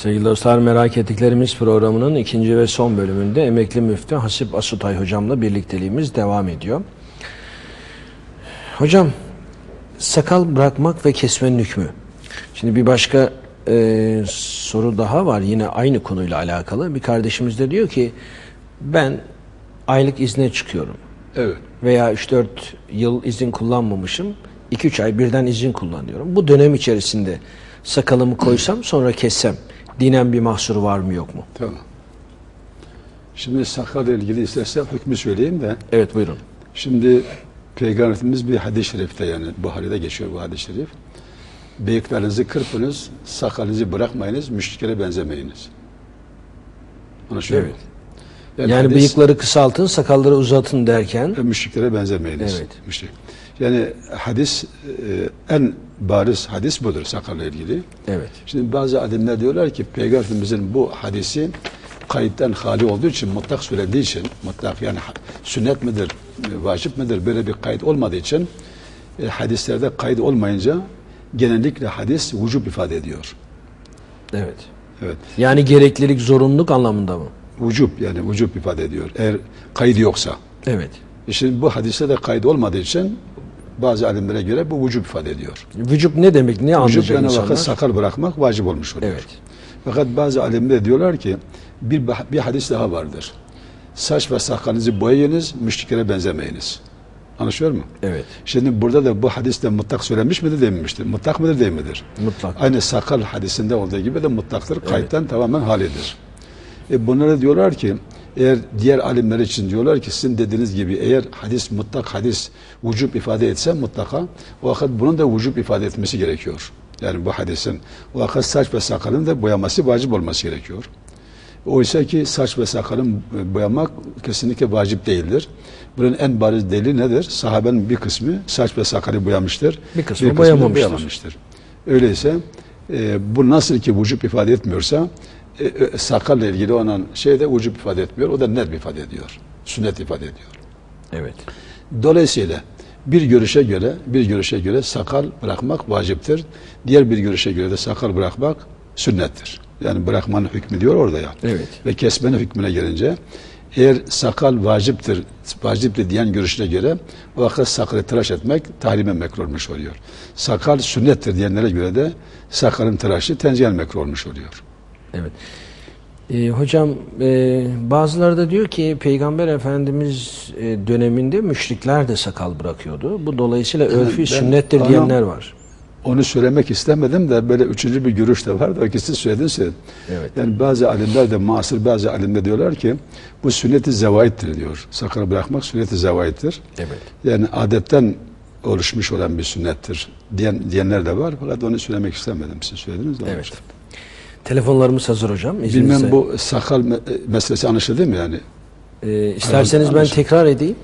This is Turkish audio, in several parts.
Sevgili dostlar merak ettiklerimiz programının ikinci ve son bölümünde emekli müftü Hasip Asutay hocamla birlikteliğimiz devam ediyor. Hocam sakal bırakmak ve kesmenin hükmü. Şimdi bir başka e, soru daha var yine aynı konuyla alakalı. Bir kardeşimiz de diyor ki ben aylık izne çıkıyorum Evet. veya 3-4 yıl izin kullanmamışım. 2-3 ay birden izin kullanıyorum. Bu dönem içerisinde sakalımı koysam sonra kessem dinen bir mahsuru var mı yok mu? Tamam. Şimdi sakalla ilgili istersen hükmü söyleyeyim de. Evet buyurun. Şimdi Peygamberimiz bir hadis-i şerifte yani Buhari'de geçiyor bu hadis-i şerif. Bıyıklarınızı kırpınız, sakalınızı bırakmayınız, müşriklere benzemeyiniz. Anlaşılıyor Evet. mu? Yani, hadis- bıyıkları kısaltın, sakalları uzatın derken müşriklere benzemeyiniz. Evet. Müşrik. Yani hadis e, en bariz hadis budur sakalla ilgili. evet. Şimdi bazı alimler diyorlar ki Peygamberimizin bu hadisi kayıttan hali olduğu için mutlak söylediği için mutlak yani sünnet midir, e, vacip midir böyle bir kayıt olmadığı için e, hadislerde kayıt olmayınca genellikle hadis vücub ifade ediyor. Evet. Evet. Yani gereklilik, zorunluluk anlamında mı? Vücub yani vücub ifade ediyor. Eğer kaydı yoksa. Evet. Şimdi bu hadiste de kaydı olmadığı için bazı alimlere göre bu vücub ifade ediyor. Vücut ne demek? Ne Vücub anlayacak insanlar? vakit sakal bırakmak vacip olmuş oluyor. Evet. Fakat bazı alimler diyorlar ki bir, bir hadis daha vardır. Saç ve sakalınızı boyayınız, müşriklere benzemeyiniz. Anlaşıyor mu? Evet. Şimdi burada da bu hadiste mutlak söylenmiş midir dememiştir. Mutlak mıdır değil midir? Mutlak. Aynı sakal hadisinde olduğu gibi de mutlaktır. Kayıttan tamamen halidir. E bunlara diyorlar ki eğer diğer alimler için diyorlar ki sizin dediğiniz gibi eğer hadis mutlak hadis vücub ifade etse mutlaka o vakit bunun da vücub ifade etmesi gerekiyor. Yani bu hadisin o vakit saç ve sakalın da boyaması vacip olması gerekiyor. Oysa ki saç ve sakalın boyamak kesinlikle vacip değildir. Bunun en bariz delili nedir? Sahabenin bir kısmı saç ve sakalı boyamıştır. Bir kısmı da boyamamıştır. boyamamıştır. Öyleyse e, bu nasıl ki vücub ifade etmiyorsa e, e, sakalla ilgili olan şey de ifade etmiyor. O da net ifade ediyor. Sünnet ifade ediyor. Evet. Dolayısıyla bir görüşe göre bir görüşe göre sakal bırakmak vaciptir. Diğer bir görüşe göre de sakal bırakmak sünnettir. Yani bırakmanın hükmü diyor orada ya. Evet. Ve kesmenin hükmüne gelince eğer sakal vaciptir, vaciptir diyen görüşüne göre o vakit sakalı tıraş etmek tahrime mekruh olmuş oluyor. Sakal sünnettir diyenlere göre de sakalın tıraşı tenzihen mekruh olmuş oluyor. Evet. Ee, hocam e, bazıları da diyor ki Peygamber Efendimiz e, döneminde müşrikler de sakal bırakıyordu. Bu dolayısıyla örfü ben- sünnettir diyenler var. Onu söylemek istemedim de böyle üçüncü bir görüş de var o ikisi söylediniz. Evet. Yani bazı alimler de masır bazı alimler diyorlar ki bu sünnet-i zevaittir diyor. Sakal bırakmak sünnet-i zevaittir. Evet. Yani adetten oluşmuş olan bir sünnettir diyen, diyenler de var. Fakat onu söylemek istemedim. Siz söylediniz de. Evet. olmuştu. Telefonlarımız hazır hocam. izninizle. Bilmem bu sakal me- meselesi anlaşıldı mı yani? Ee, isterseniz ben tekrar edeyim.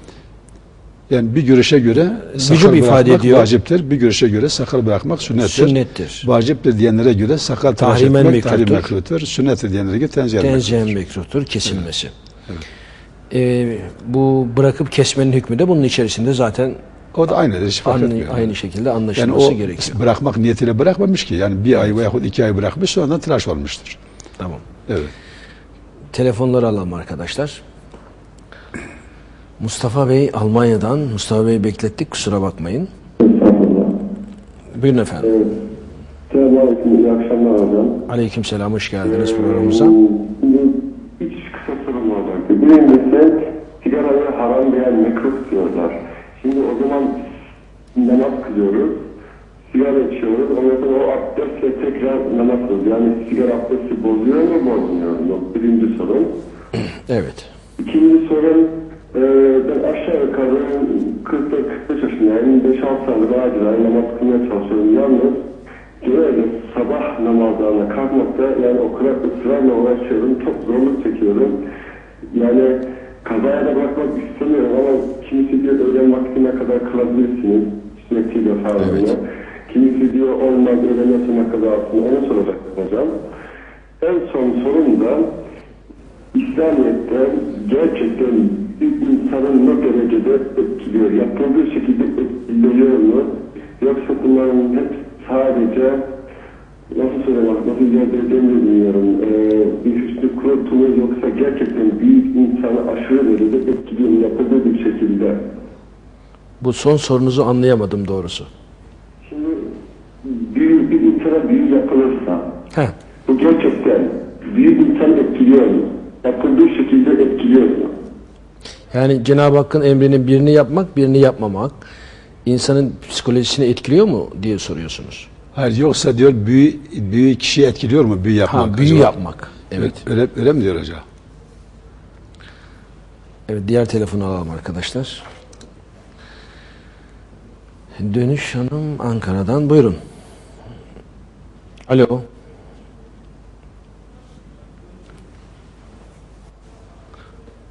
Yani bir görüşe göre sakal Vücub ifade ediyor. vaciptir. Bir görüşe göre sakal bırakmak sünnettir. Sünnettir. Vaciptir diyenlere göre sakal tıraş Tahrimen etmek tahrim mekruhtur. Sünnettir diyenlere göre tenzih Tenzihen mekruhtur. mekruhtur kesilmesi. Ee, bu bırakıp kesmenin hükmü de bunun içerisinde zaten O da aynıdır. Hiç fark aynı, etmiyor. aynı şekilde yani anlaşılması o gerekiyor. bırakmak niyetiyle bırakmamış ki. Yani bir ay veyahut iki ay bırakmış sonradan tıraş olmuştur. Tamam. Evet. Telefonları alalım arkadaşlar. Mustafa Bey Almanya'dan. Mustafa Bey beklettik kusura bakmayın. Buyurun efendim. Selamünaleyküm, iyi akşamlar hocam. Aleykümselam hoş geldiniz programımıza. Namaz kılıyoruz. Sigara içiyoruz. Ondan sonra o abdestle tekrar namaz kılıyoruz. Yani sigara abdesti bozuyor mu bozmuyor mu? Birinci sorum. Evet. İkinci sorum, e, ben aşağı yukarı 40-45 yaşındayım. 5-6 saat acilen namaz kılmaya çalışıyorum. Yalnız genelde sabah namazlarına kalkmakta yani o kadar ısrarla uğraşıyorum. Çok zorluk çekiyorum. Yani kazaya da bırakmak istemiyorum ama kimisi diyor öğlen vaktine kadar kılabilirsiniz. Sürekli farzını. Evet. Kimisi diyor olmaz öğlene sonuna kadar aslında onu soracaktım hocam. En son sorum da İslamiyet'te gerçekten bir insanın ne derecede etkiliyor? Yapıldığı şekilde etkiliyor mu? Yoksa bunların hep sadece nasıl söylemek, nasıl izah edeceğimi de bilmiyorum. korkutu mu yoksa gerçekten büyük insanı aşırı derecede etkiliyor mu yapıldığı bir şekilde? Bu son sorunuzu anlayamadım doğrusu. Şimdi büyük bir insana büyü yapılırsa Heh. bu gerçekten büyük insan etkiliyor mu? Yapıldığı şekilde etkiliyor mu? Yani Cenab-ı Hakk'ın emrinin birini yapmak, birini yapmamak insanın psikolojisini etkiliyor mu diye soruyorsunuz. Hayır yoksa diyor büyü, büyü kişiyi etkiliyor mu büyü yapmak? Ha, büyü acaba? yapmak. Evet. Öyle, öyle mi diyor hocam? Evet, diğer telefonu alalım arkadaşlar. Dönüş Hanım Ankara'dan. Buyurun. Alo.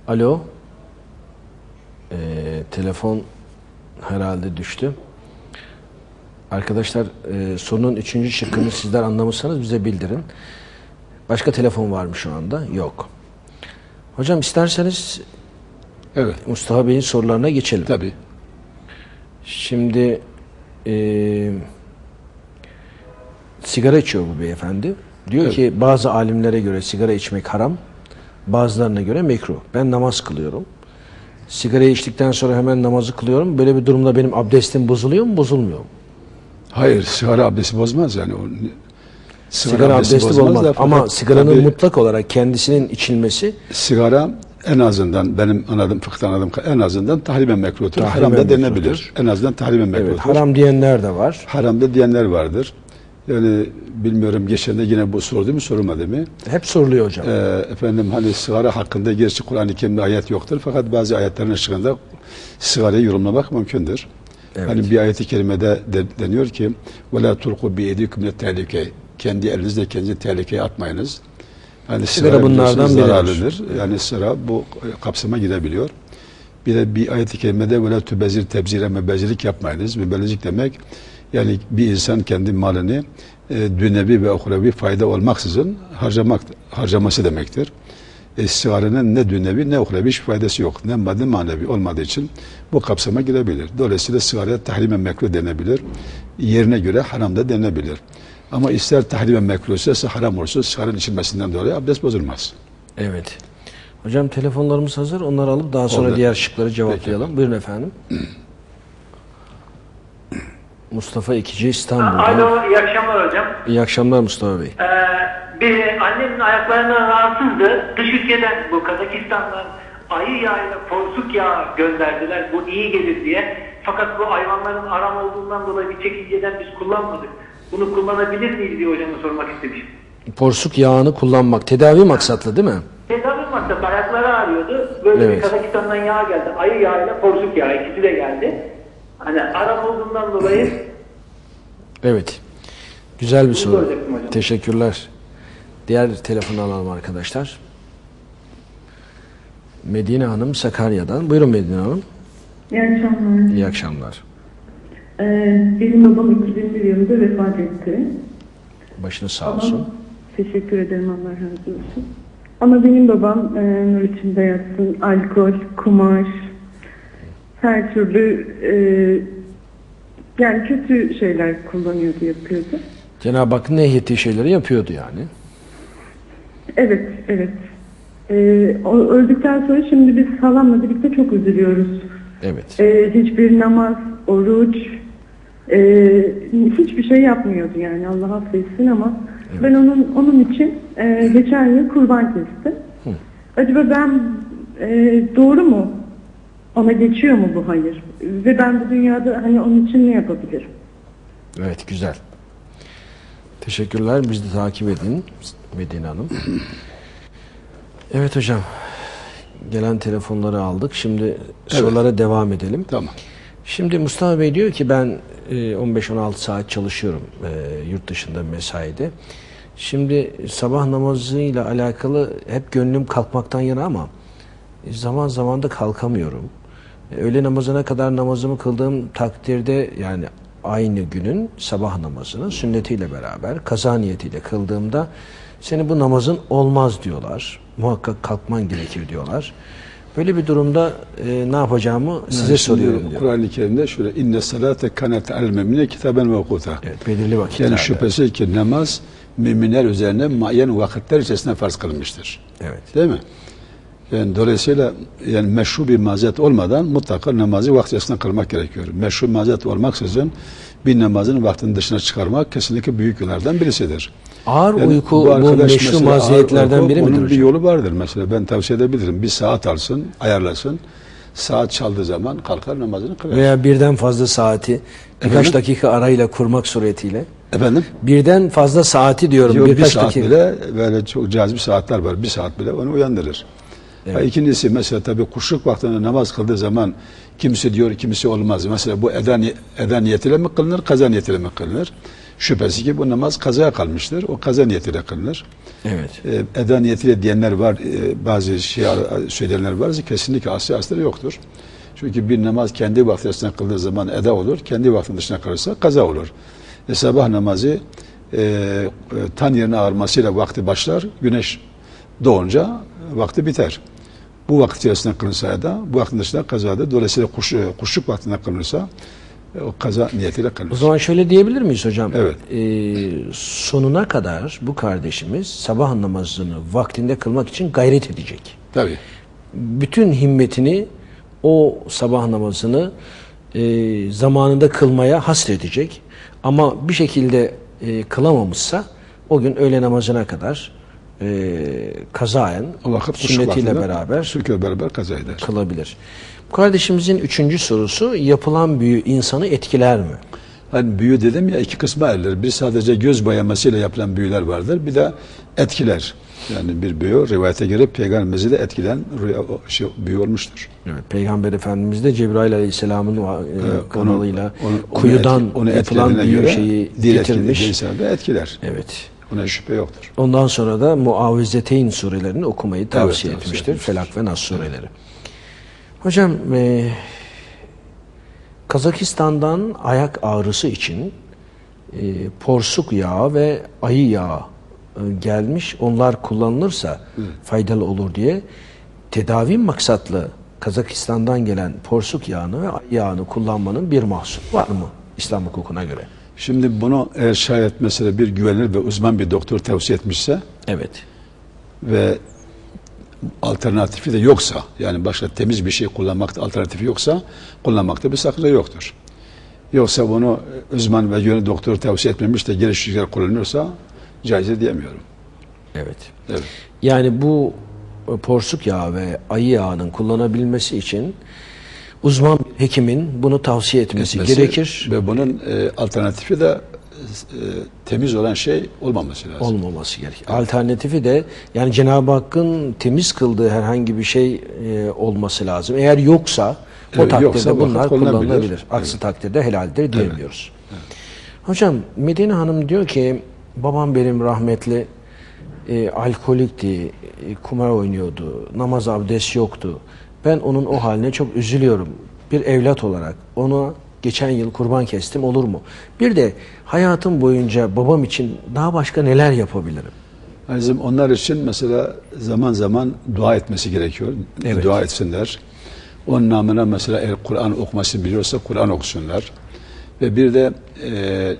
Alo. Ee, telefon herhalde düştü. Arkadaşlar e, sorunun üçüncü şıkkını sizler anlamışsanız bize bildirin. Başka telefon var mı şu anda? Yok. Hocam isterseniz Evet. Mustafa Bey'in sorularına geçelim. Tabii. Şimdi eee, sigara içiyor bu beyefendi. Diyor Evet. ki bazı alimlere göre sigara içmek haram, bazılarına göre mekruh. Ben namaz kılıyorum. Sigarayı içtikten sonra hemen namazı kılıyorum. Böyle bir durumda benim abdestim bozuluyor mu, bozulmuyor mu? Hayır sigara abdesti bozmaz yani. O, Sigara, abdesti, bozmaz olmaz. da fakat Ama sigaranın tabii mutlak olarak kendisinin içilmesi sigara en azından benim anladığım fıkıhtan anladığım kadarıyla en azından tahrimen mekruhtur. Tahrimen Haram da mekruhtur. denilebilir. En azından tahrimen mekruhtur. evet, haram diyenler de var. Haramda diyenler vardır. Yani bilmiyorum geçen de yine bu soruldu mu sorulmadı mı? Hep soruluyor hocam. Ee, efendim hani sigara hakkında gerçi Kur'an-ı Kerim'de ayet yoktur fakat bazı ayetlerin ışığında sigarayı yorumlamak mümkündür. Evet. Hani bir ayeti kerimede de, deniyor ki وَلَا تُلْقُوا بِيَدِكُمْ tehlike Kendi elinizle kendinizi tehlikeye atmayınız. Yani sigara, sigara bunlardan. Biridir. Yani sigara bu kapsama girebiliyor. Bir de bir ayet-i kerimede böyle tübezir tebzire mübezirlik yapmayınız. Mübezirlik demek yani bir insan kendi malını e, dünevi ve okurevi fayda olmaksızın harcamak harcaması demektir. E, ne dünevi ne okurevi hiçbir faydası yok. Ne maddi manevi olmadığı için bu kapsama girebilir. Dolayısıyla sigaraya tahrimen mekruh denebilir. Yerine göre haram da denebilir. Ama ister tahrimen mekruh ise haram olursa sigaranın içilmesinden dolayı abdest bozulmaz. Evet. Hocam telefonlarımız hazır. Onları alıp daha sonra Oldu. diğer şıkları cevaplayalım. Buyurun efendim. Mustafa İkici İstanbul'dan. Alo, iyi akşamlar hocam. İyi akşamlar Mustafa Bey. Ee, bir annemin ayaklarından rahatsızdı. Dış ülkeden bu Kazakistan'dan ayı yağıyla porsuk yağı gönderdiler. Bu iyi gelir diye. Fakat bu hayvanların aram olduğundan dolayı bir çekinceden biz kullanmadık. Bunu kullanabilir miyiz diye hocama sormak istemişim. Porsuk yağını kullanmak tedavi maksatlı değil mi? Tedavi maksatlı ayakları ağrıyordu. Böyle Evet. bir Kazakistan'dan yağ geldi. Ayı yağıyla porsuk yağı ikisi de geldi. Hani aram olduğundan dolayı Evet. Güzel bir soru. Teşekkürler. Diğer telefonu alalım arkadaşlar. Medine Hanım Sakarya'dan. Buyurun Medine Hanım. İyi akşamlar. İyi akşamlar. Ee, benim babam 2001 yılında vefat etti. Başınız sağ Ama- olsun. Teşekkür ederim Allah razı olsun. Ama benim babam e, nur içinde yatsın, alkol, kumar, her türlü e, yani kötü şeyler kullanıyordu, yapıyordu. Cenab-ı Hakk'ın nehyettiği şeyleri yapıyordu yani. Evet, evet. Ee, o öldükten sonra şimdi biz halamla birlikte çok üzülüyoruz. Evet. Ee, hiçbir namaz, oruç, e, hiçbir şey yapmıyordu yani Allah affetsin ama ben onun onun için e, geçen yıl kurban kestim. Acaba ben e, doğru mu? Ona geçiyor mu bu hayır? Ve ben bu dünyada hani onun için ne yapabilirim? Evet güzel. Teşekkürler. Biz de takip edin Medine Hanım. Evet hocam. Gelen telefonları aldık. Şimdi sorulara devam edelim. Tamam. Şimdi Mustafa Bey diyor ki ben e, 15-16 saat çalışıyorum e, yurt dışında mesaide. Şimdi sabah namazıyla alakalı hep gönlüm kalkmaktan yana ama e, zaman zaman da kalkamıyorum. E, Öğle namazına kadar namazımı kıldığım takdirde yani aynı günün sabah namazını sünnetiyle beraber kaza niyetiyle kıldığımda seni bu namazın olmaz diyorlar. Muhakkak kalkman gerekir diyorlar. Böyle bir durumda e, ne yapacağımı size Yani şimdi soruyorum diyor. Kur'an-ı Kerim'de şöyle inne salate kanet al memine kitaben mevkuta. Evet, belirli vakitlerde. Yani şüphesiz ki namaz müminler üzerine muayyen vakitler içerisinde farz kılınmıştır. Evet. Değil mi? Yani dolayısıyla yani meşru bir mazeret olmadan mutlaka namazı vakti içerisinde kılmak gerekiyor. Meşru mazeret olmaksızın bir namazın vaktinin dışına çıkarmak kesinlikle büyük günahlardan birisidir. Ağır Yani uyku bu, arkadaş meşru maziyetlerden biri midir Onun bir hocam? yolu vardır mesela. Ben tavsiye edebilirim. Bir saat alsın, ayarlasın. Saat çaldığı zaman kalkar namazını kılar. Veya birden fazla saati birkaç Efendim? dakika arayla kurmak suretiyle. Efendim? Birden fazla saati diyorum Diyor, bir birkaç saat dakika. bile böyle çok cazip saatler var. Bir saat bile onu uyandırır. Evet. Ha, İkincisi mesela tabii kuşluk vaktinde namaz kıldığı zaman kimisi diyor kimisi olmaz. Mesela bu eda, eda niyetiyle mi kılınır, kaza niyetiyle mi kılınır? Şüphesi ki bu namaz kazaya kalmıştır. O kaza niyetiyle kılınır. Evet. Ee, eda niyetiyle diyenler var, e, bazı şey söyleyenler var. Kesinlikle asli aslı yoktur. Çünkü bir namaz kendi vakti arasında kıldığı zaman eda olur, kendi vaktinin dışına kalırsa kaza olur. E, sabah namazı e, e, tan yerine ağarmasıyla vakti başlar, güneş doğunca vakti biter. Bu vakit içerisinde kılınsa eda, bu vaktin dışında kazadır. Dolayısıyla kuş, e, kuşluk vaktinde kılınırsa e, o kaza niyetiyle kılınır. O zaman şöyle diyebilir miyiz hocam? Evet. Ee, sonuna kadar bu kardeşimiz sabah namazını vaktinde kılmak için gayret edecek. Tabii. bütün himmetini o sabah namazını e, zamanında kılmaya hasredecek. Ama bir şekilde e, kılamamışsa o gün öğle namazına kadar e, kazayen kuşluk sünnetiyle beraber kuşlukla beraber kaza eder. kılabilir. Bu kardeşimizin üçüncü sorusu yapılan büyü insanı etkiler mi? Hani büyü dedim ya iki kısma ayrılır. Bir sadece göz boyamasıyla yapılan büyüler vardır. Bir de etkiler. Yani bir büyü rivayete göre peygamberimizi de etkilen rüya, şey, büyü olmuştur. Evet, Peygamber Efendimiz de Cebrail Aleyhisselam'ın e, kanalıyla onu- onu kuyudan etki- onu yapılan büyü göre şeyi getirmiş. etkilediği de etkiler. Evet. Ona şüphe yoktur. Ondan sonra da Muavvizeteyn surelerini okumayı tavsiye tavsiye etmiştir. etmiştir. Felak ve Nas sureleri. Hocam e, Kazakistan'dan ayak ağrısı için e, porsuk yağı ve ayı yağı e, gelmiş. Onlar kullanılırsa faydalı olur diye tedavi maksatlı Kazakistan'dan gelen porsuk yağını ve yağını kullanmanın bir mahsuru var mı İslam hukukuna göre? Şimdi bunu eğer şayet mesela bir güvenilir ve uzman bir doktor tavsiye etmişse Evet. ve alternatifi de yoksa yani başka temiz bir şey kullanmakta alternatifi yoksa kullanmakta bir sakınca yoktur. Yoksa bunu uzman ve yönü doktor tavsiye etmemiş de geliştiriciler kullanıyorsa caiz diyemiyorum. Evet. Evet. Yani bu e, porsuk yağı ve ayı yağının kullanabilmesi için uzman bir hekimin bunu tavsiye etmesi, Etmesi gerekir. Ve bunun e, alternatifi de e, temiz olan şey olmaması lazım. Olmaması gerekir. Alternatifi de yani Cenab-ı Hakk'ın temiz kıldığı herhangi bir şey e, olması lazım. Eğer yoksa o Evet, takdirde yoksa bunlar kullanılabilir. kullanılabilir. Aksi takdirde helaldir diyemiyoruz. Hocam Medine Hanım diyor ki babam benim rahmetli e, alkolikti, e, kumar oynuyordu, namaz abdest yoktu. Ben onun o haline çok üzülüyorum. Bir evlat olarak ona geçen yıl kurban kestim olur mu? Bir de hayatım boyunca babam için daha başka neler yapabilirim? Bizim onlar için mesela zaman zaman dua etmesi gerekiyor. Evet. Dua etsinler. Onun namına mesela eğer Kur'an okuması biliyorsa Kur'an okusunlar. Ve bir de e,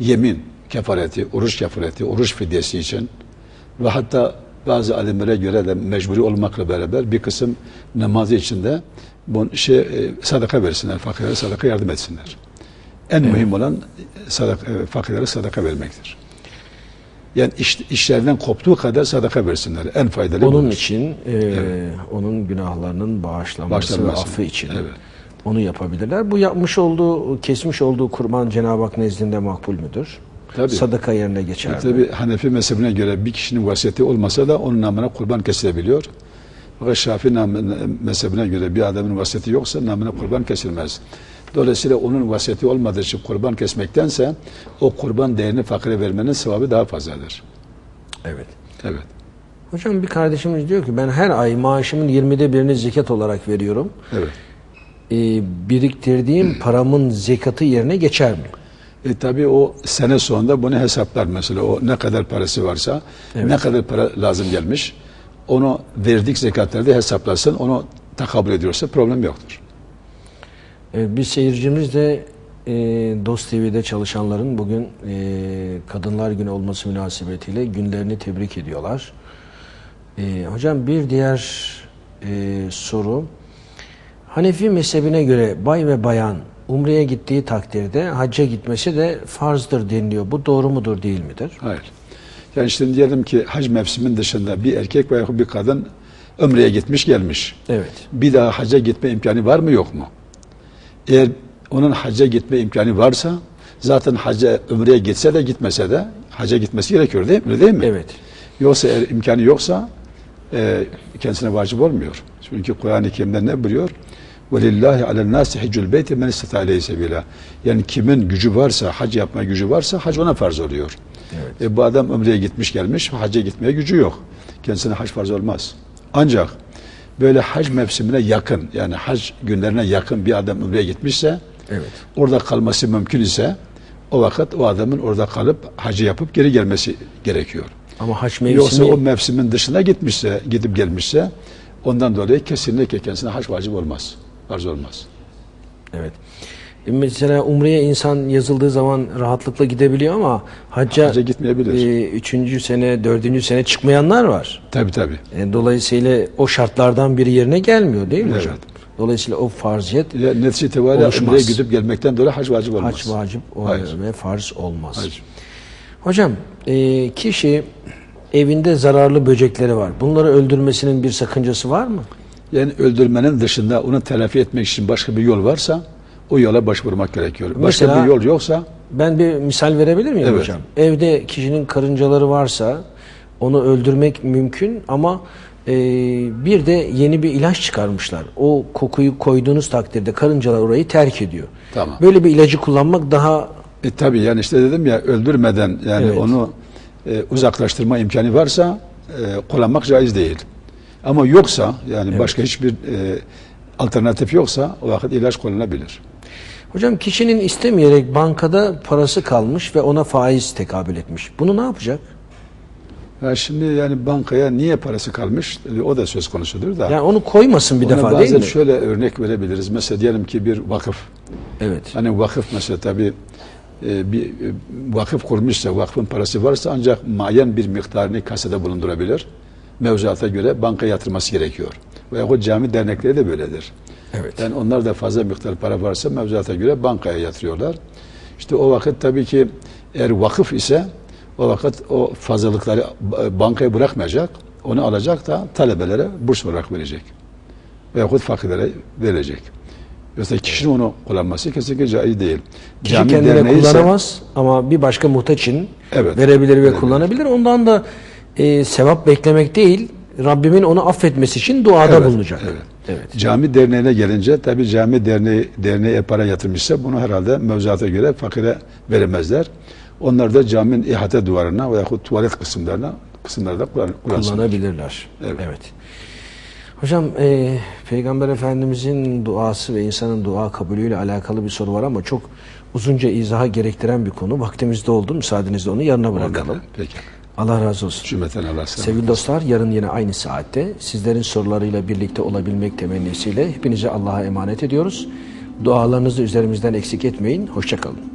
yemin kefareti, oruç kefareti, oruç fidyesi için ve hatta bazı alimlere göre de mecburi olmakla beraber bir kısım namazı içinde bu şey e, sadaka versinler, fakirlere sadaka yardım etsinler. En mühim olan sadaka, e, fakirlere sadaka vermektir. Yani iş, işlerden koptuğu kadar sadaka versinler. En faydalı Onun budur. için e, onun günahlarının bağışlanması ve Bağışlanması. affı için Evet. onu yapabilirler. Bu yapmış olduğu, kesmiş olduğu kurban Cenab-ı Hak nezdinde makbul müdür? Tabii. Sadaka yerine geçer mi? Tabi Hanefi mezhebine göre bir kişinin vasiyeti olmasa da onun namına kurban kesilebiliyor. Fakat Şafii nam- mezhebine göre bir adamın vasiyeti yoksa namına kurban kesilmez. Dolayısıyla onun vasiyeti olmadığı için kurban kesmektense o kurban değerini fakire vermenin sevabı daha fazladır. Evet. Evet. Hocam bir kardeşimiz diyor ki ben her ay maaşımın 20'de birini zekat olarak veriyorum. Evet. Ee, biriktirdiğim paramın zekatı yerine geçer mi? E tabi o sene sonunda bunu hesaplar mesela o ne kadar parası varsa ne kadar para lazım gelmiş onu verdik zekatlarda hesaplasın onu takabül ediyorsa problem yoktur. Ee, bir seyircimiz de e, Dost TV'de çalışanların bugün e, Kadınlar Günü olması münasebetiyle günlerini tebrik ediyorlar. E, hocam bir diğer e, soru. Hanefi mezhebine göre bay ve bayan umreye gittiği takdirde hacca gitmesi de farzdır deniliyor. Bu doğru mudur değil midir? Hayır. Yani şimdi diyelim ki hac mevsimin dışında bir erkek veya bir kadın ömreye gitmiş gelmiş. Evet. Bir daha hacca gitme imkanı var mı yok mu? Eğer onun hacca gitme imkanı varsa zaten hacca ömreye gitse de gitmese de hacca gitmesi gerekiyor değil mi? Değil mi? Evet. Yoksa eğer imkanı yoksa e, kendisine vacip olmuyor. Çünkü Kur'an-ı Kerim'de ne buyuruyor? Velillahi alen nasi hicul beyti men istata aleyhi. Yani kimin gücü varsa, hac yapma gücü varsa hac ona farz oluyor. Evet. E, bu adam ömreye gitmiş gelmiş, hacca gitmeye gücü yok. Kendisine hac farz olmaz. Ancak böyle hac mevsimine yakın, yani hac günlerine yakın bir adam ömreye gitmişse, evet. orada kalması mümkün ise, o vakit o adamın orada kalıp hacı yapıp geri gelmesi gerekiyor. Ama haç mevsimi... Yoksa o mevsimin dışına gitmişse, gidip gelmişse ondan dolayı kesinlikle kendisine haç vacip olmaz. Arz olmaz. Evet. E, Mesela Umre'ye insan yazıldığı zaman rahatlıkla gidebiliyor ama hacca, Hacca gitmeyebilir. e, üçüncü sene, dördüncü sene çıkmayanlar var. Tabi tabi. E, dolayısıyla o şartlardan biri yerine gelmiyor değil mi Evet. hocam? Dolayısıyla o farziyet Ya, Netice itibariyle. Umre'ye gidip gelmekten dolayı hac vacip olmaz. hac vacip Hayır. ve farz olmaz. Hayır. Hocam e, kişi evinde zararlı böcekleri var. Bunları öldürmesinin bir sakıncası var mı? Yani öldürmenin dışında onu telafi etmek için başka bir yol varsa o yola başvurmak gerekiyor. Başka Mesela- bir yol yoksa Ben bir misal verebilir miyim Evet. hocam? Evde kişinin karıncaları varsa onu öldürmek mümkün ama e, bir de yeni bir ilaç çıkarmışlar. O kokuyu koyduğunuz takdirde karıncalar orayı terk ediyor. Tamam. Böyle bir ilacı kullanmak daha E tabi yani işte dedim ya öldürmeden yani Evet. onu e, uzaklaştırma imkanı varsa e, kullanmak caiz değil. Ama yoksa yani başka hiçbir e, alternatif yoksa o vakit ilaç kullanılabilir. Hocam kişinin istemeyerek bankada parası kalmış ve ona faiz tekabül etmiş. Bunu ne yapacak? Ya şimdi yani bankaya niye parası kalmış e, o da söz konusudur da. Yani onu koymasın bir Ona defa bazen değil mi? şöyle örnek verebiliriz. Mesela diyelim ki bir vakıf. Evet. Hani vakıf mesela tabi e, bir e, vakıf kurmuşsa, vakfın parası varsa ancak mayen bir miktarını kasada bulundurabilir. Mevzuata göre banka yatırması gerekiyor. Veyahut cami dernekleri de böyledir. Evet. Yani onlar da fazla miktar para varsa mevzuata göre bankaya yatırıyorlar. İşte o vakit tabii ki eğer vakıf ise o vakit o fazlalıkları ba- bankaya bırakmayacak. Onu alacak da talebelere burs olarak verecek. Veyahut fakirlere verilecek. Yoksa kişinin onu kullanması kesinlikle caiz değil. Kişi kendine derneği ise- kullanamaz ama bir başka muhtaç için Evet. verebilir ve Verebilir. kullanabilir. Ondan da e, sevap beklemek değil, Rabbimin onu affetmesi için duada Evet, bulunacak. evet. evet. Cami derneğine gelince tabi cami derneği derneğe para yatırmışsa bunu herhalde mevzuata göre fakire veremezler. Onlar da caminin ihate duvarına veyahut tuvalet kısımlarına kısımlarda kullan, kullanabilirler. Evet. Evet. Hocam e, Peygamber Efendimizin duası ve insanın dua kabulüyle alakalı bir soru var ama çok uzunca izaha gerektiren bir konu. Vaktimizde oldu. Müsaadenizle onu yarına bırakalım. Peki. Allah razı olsun. Cümleten Allah selamet. Sevgili dostlar yarın yine aynı saatte sizlerin sorularıyla birlikte olabilmek temennisiyle hepinize Allah'a emanet ediyoruz. Dualarınızı üzerimizden eksik etmeyin. Hoşçakalın.